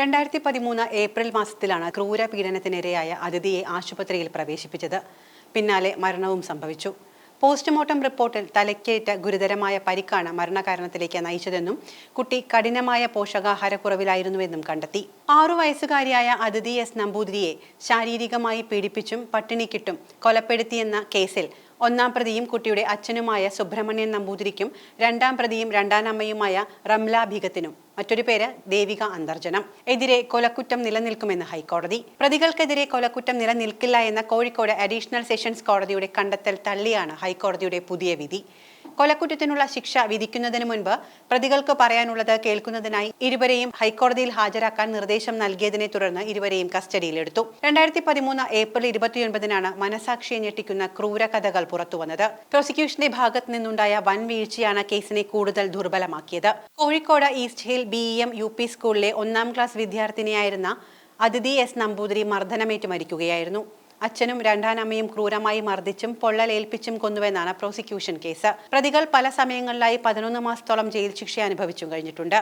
രണ്ടായിരത്തി പതിമൂന്ന് ഏപ്രിൽ മാസത്തിലാണ് ക്രൂരപീഡനത്തിനിരയായ അതിഥിയെ ആശുപത്രിയിൽ പ്രവേശിപ്പിച്ചത്. പിന്നാലെ മരണവും സംഭവിച്ചു. പോസ്റ്റ്മോർട്ടം റിപ്പോർട്ടിൽ തലയ്ക്കേറ്റ ഗുരുതരമായ പരിക്കാണ് മരണകാരണത്തിലേക്ക് നയിച്ചതെന്നും കുട്ടി കഠിനമായ പോഷകാഹാരക്കുറവിലായിരുന്നുവെന്നും കണ്ടെത്തി. ആറു വയസ്സുകാരിയായ അതിഥി എസ് നമ്പൂതിരിയെ ശാരീരികമായി പീഡിപ്പിച്ചും പട്ടിണിക്കിട്ടും കൊലപ്പെടുത്തിയെന്ന കേസിൽ ഒന്നാം പ്രതിയും കുട്ടിയുടെ അച്ഛനുമായ സുബ്രഹ്മണ്യൻ നമ്പൂതിരിക്കും രണ്ടാം പ്രതിയും രണ്ടാം രണ്ടാനമ്മയുമായ റംലാ ഭീഗത്തിനും മറ്റൊരു പേര് ദേവിക അന്തർജനം. എതിരെ കൊലക്കുറ്റം നിലനിൽക്കുമെന്ന് ഹൈക്കോടതി. പ്രതികൾക്കെതിരെ കൊലക്കുറ്റം നിലനിൽക്കില്ല എന്ന കോഴിക്കോട് അഡീഷണൽ സെഷൻസ് കോടതിയുടെ കണ്ടെത്തൽ തള്ളിയാണ് ഹൈക്കോടതിയുടെ പുതിയ വിധി. കൊലക്കുറ്റത്തിനുള്ള ശിക്ഷ വിധിക്കുന്നതിന് മുൻപ് പ്രതികൾക്ക് പറയാനുള്ളത് കേൾക്കുന്നതിനായി ഇരുവരെയും ഹൈക്കോടതിയിൽ ഹാജരാക്കാൻ നിർദ്ദേശം നൽകിയതിനെ തുടർന്ന് ഇരുവരെയും കസ്റ്റഡിയിലെടുത്തു. രണ്ടായിരത്തി പതിമൂന്ന് ഏപ്രിൽ ഇരുപത്തിയൊൻപതിനാണ് മനസാക്ഷിയെ ഞെട്ടിക്കുന്ന ക്രൂര കഥകൾ പുറത്തുവന്നത്. പ്രോസിക്യൂഷന്റെ ഭാഗത്ത് നിന്നുണ്ടായ വൻ വീഴ്ചയാണ് കേസിനെ കൂടുതൽ ദുർബലമാക്കിയത്. Kozhikode East Hill B M U P സ്കൂളിലെ ഒന്നാം ക്ലാസ് വിദ്യാർത്ഥിനിയായിരുന്ന അതിഥി എസ് നമ്പൂതിരി മർദ്ദനമേറ്റ് മരിക്കുകയായിരുന്നു. അച്ഛനും രണ്ടാനമ്മയും ക്രൂരമായി മർദ്ദിച്ചും പൊള്ളലേൽപ്പിച്ചും കൊന്നുവെന്നാണ് പ്രോസിക്യൂഷൻ കേസ്. പ്രതികൾ പല സമയങ്ങളിലായി പതിനൊന്ന് മാസത്തോളം ജയിൽ ശിക്ഷ അനുഭവിച്ചും കഴിഞ്ഞിട്ടുണ്ട്.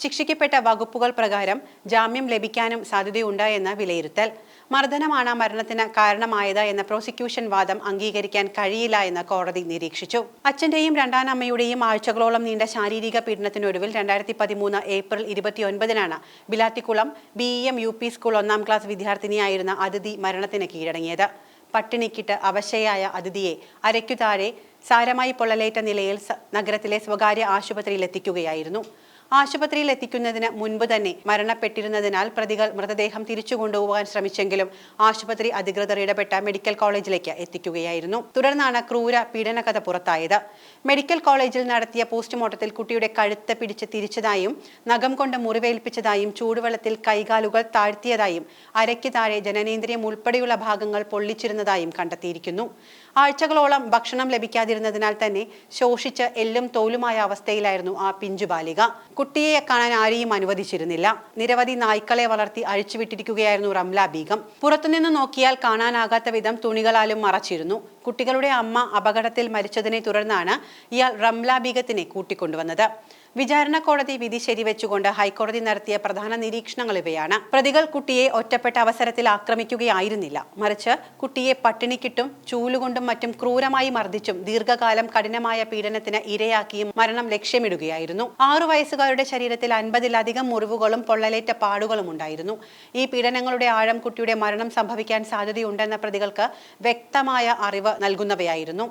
ശിക്ഷിക്കപ്പെട്ട വകുപ്പുകൾ പ്രകാരം ജാമ്യം ലഭിക്കാനും സാധ്യതയുണ്ട് എന്ന് വിലയിരുത്തൽ. മർദ്ദനമാണ് മരണത്തിന് കാരണമായത് എന്ന പ്രോസിക്യൂഷൻ വാദം അംഗീകരിക്കാൻ കഴിയില്ല എന്ന് കോടതി നിരീക്ഷിച്ചു. അച്ഛന്റെയും രണ്ടാനമ്മയുടെയും ആഴ്ചകളോളം നീണ്ട ശാരീരിക പീഡനത്തിനൊടുവിൽ രണ്ടായിരത്തി പതിമൂന്ന് April ഇരുപത്തിയൊൻപതിനാണ് Bilathikulam B M U P school ഒന്നാം ക്ലാസ് വിദ്യാർത്ഥിനിയായിരുന്ന അതിഥി മരണത്തിന് കീഴടങ്ങിയത്. പട്ടിണിക്കിട്ട് അവശയായ അതിഥിയെ അരയ്ക്കു താഴെ സാരമായി പൊള്ളലേറ്റ നിലയിൽ നഗരത്തിലെ സ്വകാര്യ ആശുപത്രിയിൽ എത്തിക്കുകയായിരുന്നു ആശുപത്രിയിൽ എത്തിക്കുന്നതിന് മുൻപ് തന്നെ മരണപ്പെട്ടിരുന്നതിനാൽ പ്രതികൾ മൃതദേഹം തിരിച്ചു കൊണ്ടുപോകാൻ ശ്രമിച്ചെങ്കിലും ആശുപത്രി അധികൃതർ ഇടപെട്ട മെഡിക്കൽ കോളേജിലേക്ക് എത്തിക്കുകയായിരുന്നു. തുടർന്നാണ് ക്രൂര പീഡനകഥ പുറത്തായത്. മെഡിക്കൽ കോളേജിൽ നടത്തിയ പോസ്റ്റ്മോർട്ടത്തിൽ കുട്ടിയുടെ കഴുത്ത് പിടിച്ച് തിരിച്ചതായും നഖം കൊണ്ട് മുറിവേൽപ്പിച്ചതായും ചൂടുവെള്ളത്തിൽ കൈകാലുകൾ താഴ്ത്തിയതായും അരയ്ക്ക് താഴെ ജനനേന്ദ്രിയം ഉൾപ്പെടെയുള്ള ഭാഗങ്ങൾ പൊള്ളിച്ചിരുന്നതായും കണ്ടെത്തിയിരിക്കുന്നു. ആഴ്ചകളോളം ഭക്ഷണം ലഭിക്കാതിരുന്നതിനാൽ തന്നെ ശോഷിച്ച് എല്ലും തോലുമായ അവസ്ഥയിലായിരുന്നു ആ പിഞ്ചു ബാലിക. കുട്ടിയെ കാണാൻ ആരെയും അനുവദിച്ചിരുന്നില്ല. നിരവധി നായ്ക്കളെ വളർത്തി അഴിച്ചുവിട്ടിരിക്കുകയായിരുന്നു റംല ബീഗം. പുറത്തുനിന്ന് നോക്കിയാൽ കാണാനാകാത്ത വിധം തുണികളാലും മറച്ചിരുന്നു. കുട്ടികളുടെ അമ്മ അപകടത്തിൽ മരിച്ചതിനെ തുടർന്നാണ് ഇയാൾ റംല ബീഗത്തിനെ കൂട്ടിക്കൊണ്ടുവന്നത്. വിചാരണ കോടതി വിധി ശരിവെച്ചുകൊണ്ട് ഹൈക്കോടതി നടത്തിയ പ്രധാന നിരീക്ഷണങ്ങൾ ഇവയാണ്. പ്രതികൾ കുട്ടിയെ ഒറ്റപ്പെട്ട അവസരത്തിൽ ആക്രമിക്കുകയായിരുന്നില്ല. മറിച്ച് കുട്ടിയെ പട്ടിണിക്കിട്ടും ചൂലുകൊണ്ടും മറ്റും ക്രൂരമായി മർദ്ദിച്ചും ദീർഘകാലം കഠിനമായ പീഡനത്തിന് ഇരയാക്കിയും മരണം ലക്ഷ്യമിടുകയായിരുന്നു. ആറു വയസ്സുകാരുടെ ശരീരത്തിൽ അൻപതിലധികം മുറിവുകളും പൊള്ളലേറ്റ പാടുകളും ഉണ്ടായിരുന്നു. ഈ പീഡനങ്ങളുടെ ആഴം കുട്ടിയുടെ മരണം സംഭവിക്കാൻ സാധ്യതയുണ്ടെന്ന പ്രതികൾക്ക് വ്യക്തമായ അറിവ് നൽകുന്നവയായിരുന്നു.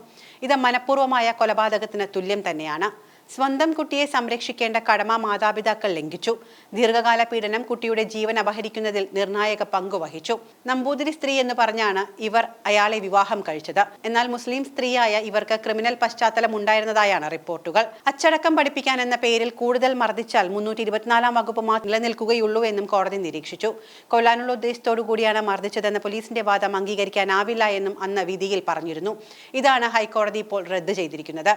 ഇത് മനഃപൂർവമായ കൊലപാതകത്തിന് തുല്യം തന്നെയാണ്. സ്വന്തം കുട്ടിയെ സംരക്ഷിക്കേണ്ട കടമ മാതാപിതാക്കൾ ലംഘിച്ചു. ദീർഘകാല പീഡനം കുട്ടിയുടെ ജീവൻ അപഹരിക്കുന്നതിൽ നിർണായക പങ്കുവഹിച്ചു നമ്പൂതിരി സ്ത്രീ എന്ന് പറഞ്ഞാണ് ഇവർ അയാളെ വിവാഹം കഴിച്ചത്. എന്നാൽ മുസ്ലിം സ്ത്രീയായ ഇവർക്ക് ക്രിമിനൽ പശ്ചാത്തലം ഉണ്ടായിരുന്നതായാണ് റിപ്പോർട്ടുകൾ. അച്ചടക്കം പഠിപ്പിക്കാൻ എന്ന പേരിൽ കൂടുതൽ മർദ്ദിച്ചാൽ മുന്നൂറ്റി ഇരുപത്തിനാലാം വകുപ്പ് മാത്രം നിലനിൽക്കുകയുള്ളൂ എന്നും കോടതി നിരീക്ഷിച്ചു. കൊല്ലാനുള്ള ഉദ്ദേശത്തോടു കൂടിയാണ് മർദ്ദിച്ചതെന്ന പോലീസിന്റെ വാദം അംഗീകരിക്കാനാവില്ല എന്നും അന്ന് വിധിയിൽ പറഞ്ഞിരുന്നു. ഇതാണ് ഹൈക്കോടതി ഇപ്പോൾ റദ്ദ് ചെയ്തിരിക്കുന്നത്.